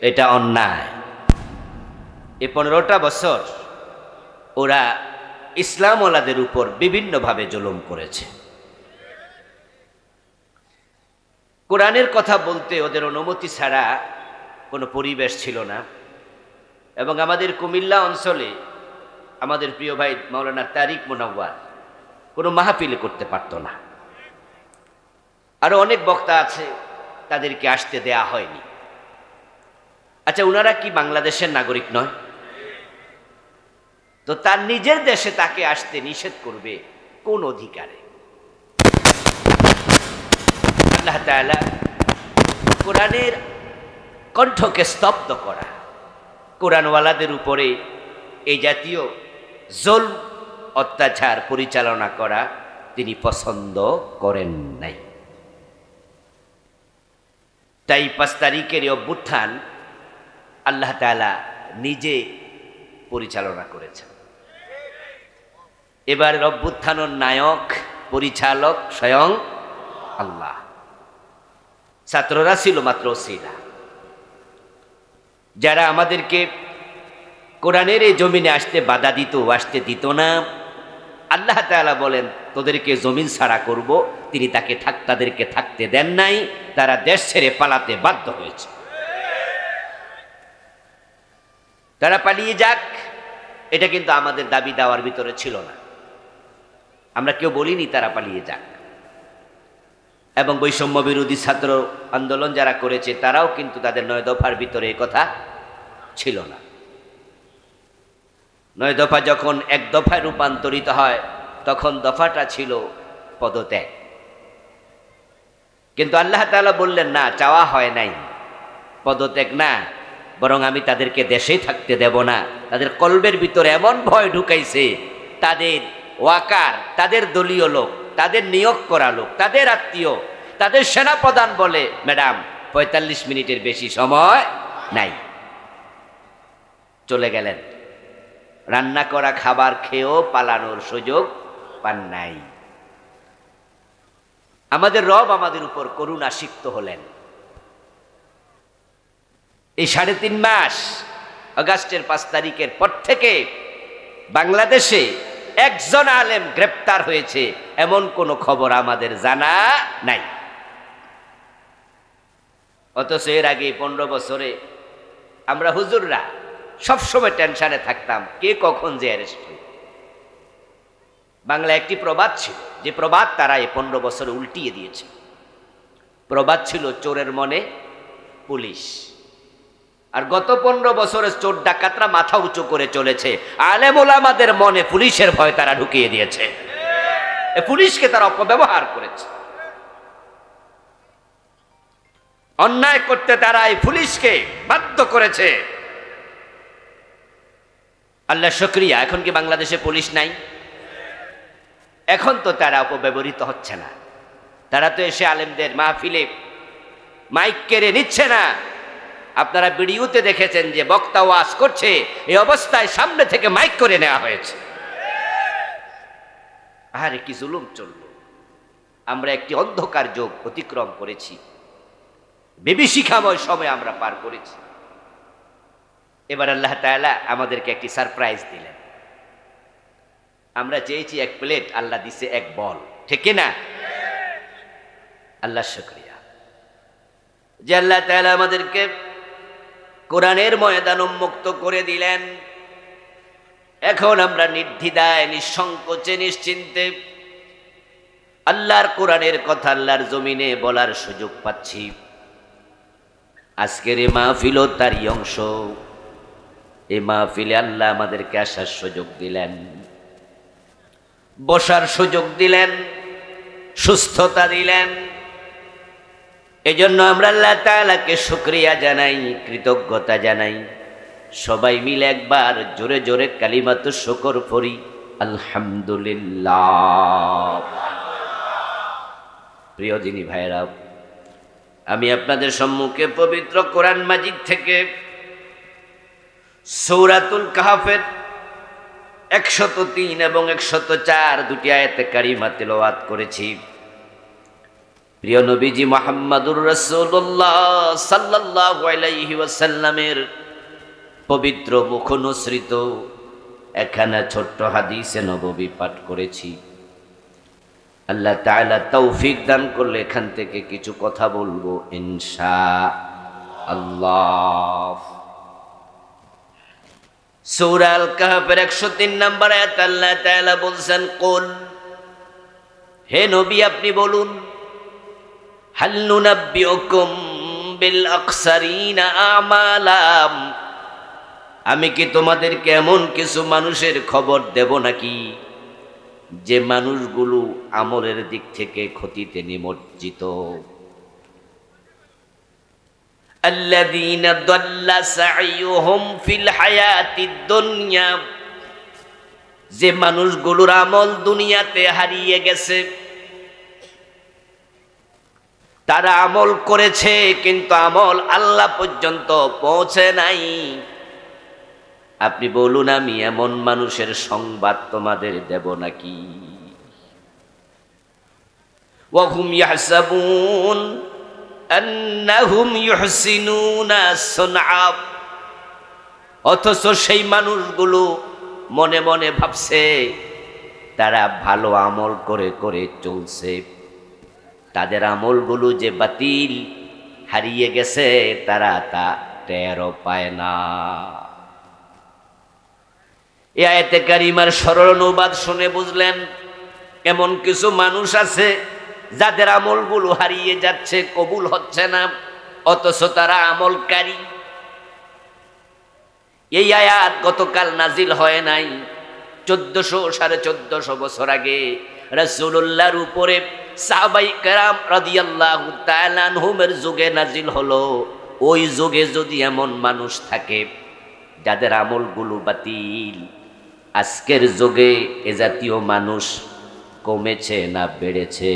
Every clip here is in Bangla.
এটা অন্যায়। এ পনেরোটা বছর ওরা ইসলামওয়ালাদের উপর বিভিন্নভাবে জুলুম করেছে। কোরআনের কথা বলতে ওদের অনুমতি ছাড়া কোনো পরিবেশ ছিল না এবং আমাদের কুমিল্লা অঞ্চলে আমাদের প্রিয় ভাই মাওলানা তারিক মোনাওয়ার কোনো মাহফিলে করতে পারতো না। আরও অনেক বক্তা আছে, তাদেরকে আসতে দেয়া হয়নি। আচ্ছা ওনারা কি বাংলাদেশের নাগরিক নয়? তো তার নিজের দেশে তাকে আসতে নিষেধ করবে কোন অধিকারে? আল্লাহ কোরআনের কণ্ঠকে স্তব্ধ করা, কোরআনওয়ালাদের উপরে এই জাতীয় জোল অত্যাচার পরিচালনা করা তিনি পছন্দ করেন নাই। তাই পাঁচ তারিখের অভ্যুত্থান আল্লাহ তাআলা নিজে পরিচালনা করেছেন। এবার অভ্যুত্থানের নায়ক, পরিচালক স্বয়ং আল্লাহ। ছাত্ররা ছিল মাত্র সিলা যারা আমাদেরকে কোরআনের এই জমিনে আসতে বাধা দিত, আসতে দিত না, আল্লাহ তাআলা বলেন, তোদেরকে জমিন ছাড়া করব, তিনি তাকে থাক, তাদেরকে থাকতে দেন নাই, তারা দেশ ছেড়ে পালাতে বাধ্য হয়েছে। তারা পালিয়ে যাক। এটা কিন্তু আমাদের দাবি দেওয়ার ভিতরে ছিল না। আমরা কেউ বলিনি তারা পালিয়ে যাক। এবং বৈষম্য বিরোধী ছাত্র আন্দোলন যারা করেছে, তারাও কিন্তু তাদের নয় দফার ভিতরে কথা ছিল না। নয় দফা যখন এক দফায় রূপান্তরিত হয়, তখন দফাটা ছিল পদত্যাগ। কিন্তু আল্লাহ তাআলা বললেন, না, চাওয়া হয় নাই। পদত্যাগ না বরং আমি তাদেরকে দেশেই থাকতে দেব না। তাদের কলবের ভিতরে এমন ভয় ঢুকাইছে, তাদের ওয়াকার, তাদের দলীয় লোক, তাদের নিয়োগ করা লোক, তাদের আত্মীয়, তাদের সেনাপ্রধান বলে, ম্যাডাম, পঁয়তাল্লিশ মিনিটের বেশি সময় নাই। চলে গেলেন। রান্না করা খাবার খেয়েও পালানোর সুযোগ পান নাই। আমাদের রব আমাদের উপর করুণা সিক্ত হলেন। এই সাড়ে তিন মাস আগস্টের পাঁচ তারিখের পর থেকে বাংলাদেশে একজন আলেম গ্রেপ্তার হয়েছে, এমন কোনো খবর আমাদের জানা নাই। অথচ এর আগে পনেরো বছরে আমরা হুজুররা সবসময় টেনশনে থাকতাম, কে কখন যে অ্যারেস্ট হই বাংলা একটি প্রবাদ ছিল, যে প্রবাদ তারা এই পনেরো বছরে উল্টিয়ে দিয়েছে প্রবাদ ছিল, চোরের মনে পুলিশ। আর গত পনেরো বছরের চোর ডাকাতরা মাথা উঁচু করে চলেছে। আলেম ওলামাদের মনে পুলিশের ভয় তারা ঢুকিয়ে দিয়েছে। পুলিশকে তারা অপব্যবহার করেছে। অন্যায় করতে তারা এই পুলিশকে বাধ্য করেছে। আল্লাহ শুক্রিয়া, এখন কি বাংলাদেশে পুলিশ নাই? এখন তো তারা অপব্যবহৃত হচ্ছে না। তারা তো এসে আলেমদের মাহফিলে মাইক কেড়ে নিচ্ছে না। আপনারা ভিডিওতে দেখেছেন যে বক্তা ওয়াজ করছে, এই অবস্থায় সামনে থেকে মাইক করে নেওয়া হয়েছে। আরে, কি জুলুম চলল। আমরা একটি অন্ধকার যোগ অতিক্রম করেছি। বিভীষিকাময় সময় আমরা পার করেছি। এবার আল্লাহ তাআলা আমাদেরকে একটি সারপ্রাইজ দিলেন। আমরা চেয়েছি এক প্লেট, আল্লাহ দিছে এক বল। ঠিক না আল্লাহ শুক্রিয়া। যে আল্লাহ তাআলা আমাদেরকে কোরআনের ময়দান উন্মুক্ত করে দিলেন। এখন আমরা নির্দ্বিধায়, নিঃসংকোচে, নিশ্চিন্তে আল্লাহর কোরআনের কথা আল্লাহর জমিনে বলার সুযোগ পাচ্ছি। আজকের এ মাহফিলও তারই অংশ। এ মাহফিলে আল্লাহ আমাদেরকে আসার সুযোগ দিলেন। বসার সুযোগ দিলেন। সুস্থতা দিলেন। এজন্য আমরা আল্লাহ তাআলাকে শুক্রিয়া জানাই, কৃতজ্ঞতা জানাই। সবাই মিলে একবার জোরে জোরে কালিমাত শকর পড়ি, আলহামদুলিল্লাহ। প্রিয় দিনী ভাইরা আমি আপনাদের সম্মুখে পবিত্র কোরআন মাজিদ থেকে সৌরাতুল কাহাফের একশত তিন এবং একশত চার দুটি আয়াতে কারিমা তেলাওয়াত করেছি। প্রিয় নবীজি মোহাম্মদুর রসুল্লাহ সাল্লাহ ওয়াসাল্লামের পবিত্র মুখনুসৃত এখানে ছোট্ট হাদিসে নববী পাঠ করেছি। আল্লাহ তাআলা তৌফিক দান করলে এখান থেকে কিছু কথা বলব ইনশা আল্লাহ। সূরা আল কাহফের 103 নম্বর আয়াত আল্লাহ তাআলা বলছেন, কুল, হে নবী, আপনি বলুন হাল নুনাব্বিউকুম বিল আকসারিনা আমালাম আমি কি তোমাদেরকে এমন কিছু মানুষের খবর দেব নাকি যে মানুষগুলো আমলের দিক থেকে ক্ষতিতে নিমজ্জিত الذين ضل سعيهم في الحياة الدنيا যে মানুষগুলোর আমল দুনিয়াতে হারিয়ে গেছে তারা আমল করেছে, কিন্তু আমল আল্লাহ পর্যন্ত পৌঁছে নাই। আপনি বলুন, আমি এমন মানুষের সংবাদ তোমাদের দেব নাকি? অথচ সেই মানুষগুলো মনে মনে ভাবছে, তারা ভালো আমল করে করে চলছে। তাদের আমলগুলো যে বাতিল হারিয়ে গেছে, তারা তা টেরও পায় না। এ আয়তে কারিমার সরল অনুবাদ শুনে বুঝলেন, এমন কিছু মানুষ আছে যাদের আমলগুলো হারিয়ে যাচ্ছে, কবুল হচ্ছে না, অথচ তারা আমলকারী। এই আয়াত গতকাল নাজিল হয় নাই, চোদ্দশো সাড়ে চোদ্দশো বছর আগে। রসুল্লাহর উপরে সাহাবাই কারাম রাদিয়াল্লাহু তাআলা আনহুমের যুগে নাজিল হলো। ওই যুগে যদি এমন মানুষ থাকে, যাদের আমলগুলো বাতিল, আজকের যুগে এ জাতীয় মানুষ কমেছে না বেড়েছে?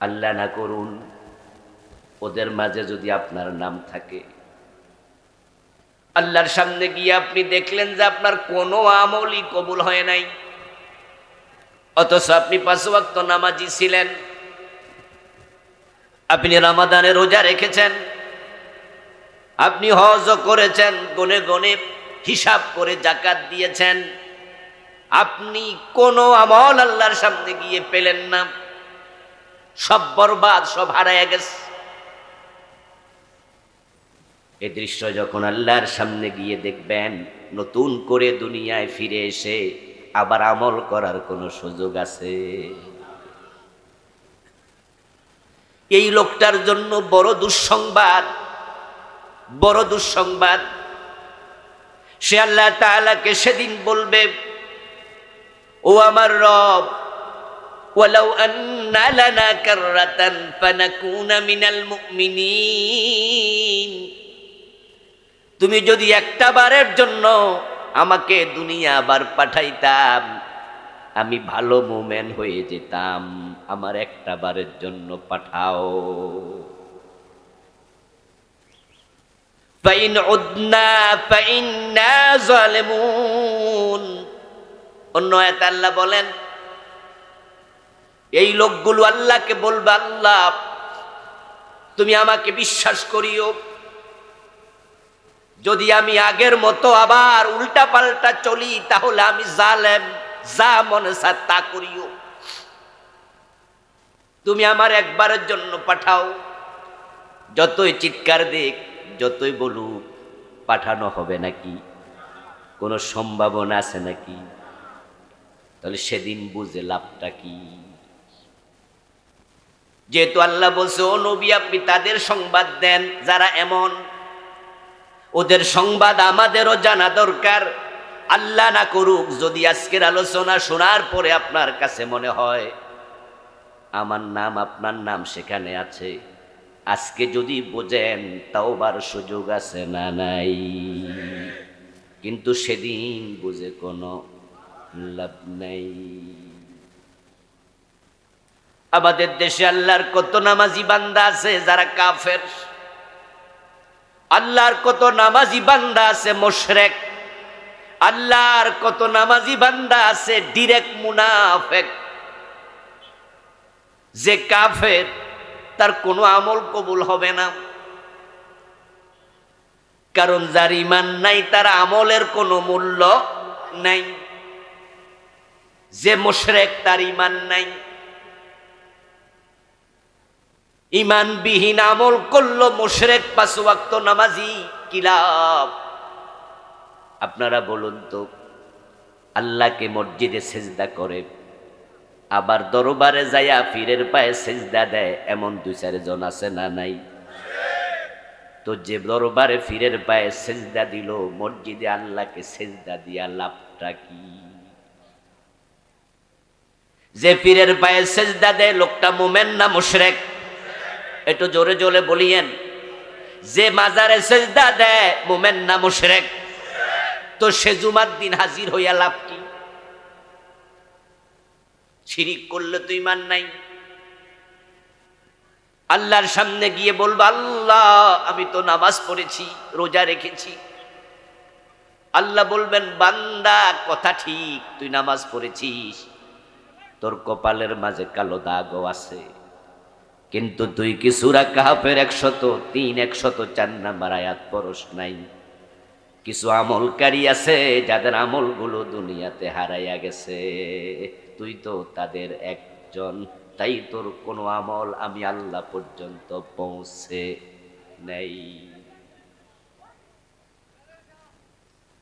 আল্লাহ না করুন, ওদের মাঝে যদি আপনার নাম থাকে। আল্লাহর সামনে গিয়ে আপনি দেখলেন যে আপনার কোনো আমলই কবুল হয় নাই। অথচ আপনি পাঁচ ওয়াক্ত নামাজি ছিলেন। আপনি রামাদানে রোজা রেখেছেন। আপনি হজ করেছেন, গনে গনে হিসাব করে জাকাত দিয়েছেন। আপনি কোনো আমল আল্লাহর সামনে গিয়ে পেলেন না। সব বরবাদ, সব হারায় গেছে। এ দৃশ্য যখন আল্লাহর সামনে গিয়ে দেখবেন, নতুন করে দুনিয়ায় ফিরে এসে আবার আমল করার কোনো সুযোগ আছে এই লোকটার জন্য বড় দুঃসংবাদ বড় দুঃসংবাদ সে আল্লাহ তাআলাকে সেদিন বলবে ও আমার রব ولو أن لنا كرة فنكون من المؤمنين তুমি যদি একটা বারের জন্য আমাকে দুনিয়া আবার পাঠাইতাম। আমি ভালো মোমেন হয়ে যেতাম। আমার একটা বারের জন্য পাঠাও। ফাইন উদনা ফাইন্না জালিমুন। অন্য আয়াতে আল্লাহ বলেন, এই লোকগুলো আল্লাহকে বলবে, আল্লাহ, তুমি আমাকে বিশ্বাস করিও। যদি আমি আগের মতো আবার উল্টা পাল্টা চলি, তাহলে আমি জালেম, যা মনে সা তা করিও। তুমি আমার একবারের জন্য পাঠাও। যতই চিৎকার দিক, যতই বলুক, পাঠানো হবে নাকি? কোনো সম্ভাবনা আছে নাকি? তাহলে সেদিন বুঝে লাভটা কি? যেহেতু আল্লাহ বলছে, ও নবী, আপনি তাদের সংবাদ দেন, যারা এমন ওদের সংবাদ আমাদেরও জানা দরকার। আল্লাহ না করুক, যদি আজকের আলোচনা শোনার পরে আপনার কাছে মনে হয়, আমার নাম, আপনার নাম সেখানে আছে। আজকে যদি বোঝেন, তাওবার সুযোগ আছে না নাই? কিন্তু সেদিন বুঝে কোনো লাভ নাই। আমাদের দেশে আল্লাহর কত নামাজি বান্দা আছে যারা কাফের? আল্লাহর কত নামাজি বান্দা আছে মোশরেক। আল্লাহর কত নামাজি বান্দা আছে ডিরেক্ট মুনাফেক। যে কাফের, তার কোনো আমল কবুল হবে না। কারণ যার ইমান নাই, তার আমলের কোনো মূল্য নাই। যে মুশরেক, তার ইমান নাই। ইমানবিহীন আমল করল মোশরেক পাঁচ ওয়াক্ত নামাজি কিলাব আপনারা বলুন তো, আল্লাহকে মসজিদে সেজদা করে, আবার দরবারে যাইয়া ফিরের পায়ে সেজদা দেয়, এমন দুই চারজন আছে না নাই? তো যে দরবারে ফিরের পায়ে সেজদা দিল, মসজিদে আল্লাহকে সেজদা দিয়া লাভটা কি? যে পীরের পায়ে সেজদা দেয়, লোকটা মোমেন না মুশরেক? একটু জোরে জোরে বলিয়েন, যে মাজারে সেজদা দেয়, মোমেন না মুশরেক? তো সে জুমার দিন হাজির হইয়া লাভ কি? শিরিক করলে তুই মান নাই। আল্লাহর সামনে গিয়ে বলব, আল্লাহ, আমি তো নামাজ পড়েছি, রোজা রেখেছি। আল্লাহ বলবেন, বান্দা, কথা ঠিক, তুই নামাজ পড়েছিস। তোর কপালের মাঝে কালো দাগও আছে। কিন্তু তুই কি সুরা কাহাফের একশত, তিন একশত, চার নাম্বার আয়াত পরশ নাই। কিছু আমলকারী আছে যাদের আমলগুলো দুনিয়াতে হারাইয়া গেছে। তুই তো তাদের একজন, তাই তোর কোনো আমল আমি আল্লাহ পর্যন্ত পৌঁছে নেই।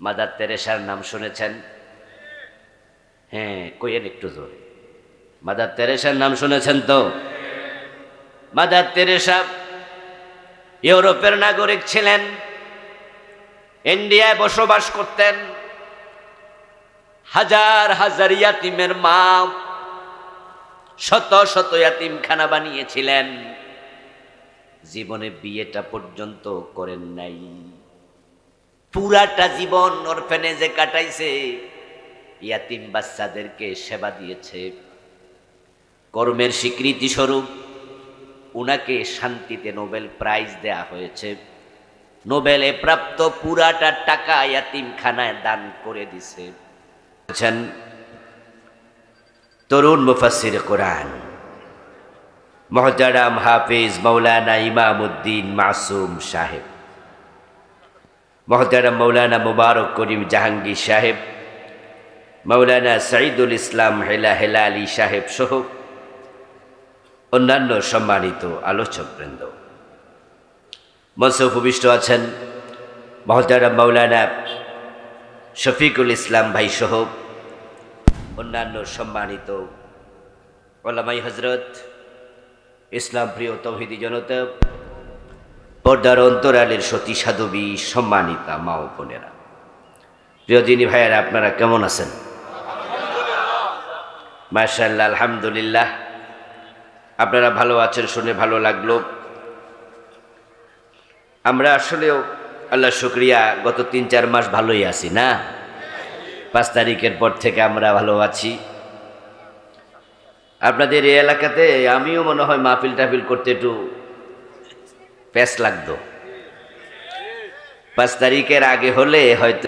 মাদার তেরেসার নাম শুনেছেন? হ্যাঁ কইয়েন একটু জোরে। মাদার তেরেসার নাম শুনেছেন তো? মাদার তেরেসা ইউরোপের নাগরিক ছিলেন, ইন্ডিয়ায় বসবাস করতেন, হাজার হাজার ইয়াতিমের মা শত শত ইয়াতিমখানা বানিয়েছিলেন। জীবনে বিয়েটা পর্যন্ত করেন নাই। পুরাটা জীবন অরফেনেজে কাটাইছে, ইয়াতিম বাচ্চাদেরকে সেবা দিয়েছে। কর্মের স্বীকৃতি স্বরূপ উনাকে শান্তিতে নোবেল প্রাইজ দেয়া হয়েছে। নোবেলে প্রাপ্ত পুরাটা টাকা ইয়াতিমখানায় দান করে দিছে। বলছেন, তরুণ মুফাসির কোরআন, মহতারাম হাফিজ মৌলানা ইমামুদ্দিন মাসুম সাহেব, মহতারাম মৌলানা মুবারক করিম জাহাঙ্গীর সাহেব মৌলানা সাইদুল ইসলাম হেলা হেলা আলী সাহেব সহ অন্যান্য সম্মানিত আলোচকবৃন্দ। মঞ্চে উপবিষ্ট আছেন মহতারাম মৌলানা শফিকুল ইসলাম ভাই সহ অন্যান্য সম্মানিত ওলামাই হজরত ইসলাম প্রিয় তৌহিদি জনতা, পর্দার অন্তরালের সতী সাধবী, সম্মানিতা মা ও বোনেরা। প্রিয় দিনী ভাইয়েরা, আপনারা কেমন আছেন? মার্শাল্লাহ আলহামদুলিল্লাহ। আপনারা ভালো আছেন শুনে ভালো লাগল। আমরা আসলেও আল্লাহ শুক্রিয়া, গত তিন চার মাস ভালোই আছি, না? পাঁচ তারিখের পর থেকে আমরা ভালো আছি। আপনাদের এই এলাকাতে আমিও মনে হয় মাহফিল টাফিল করতে একটু প্যাস লাগতো। পাঁচ তারিখের আগে হলে হয়তো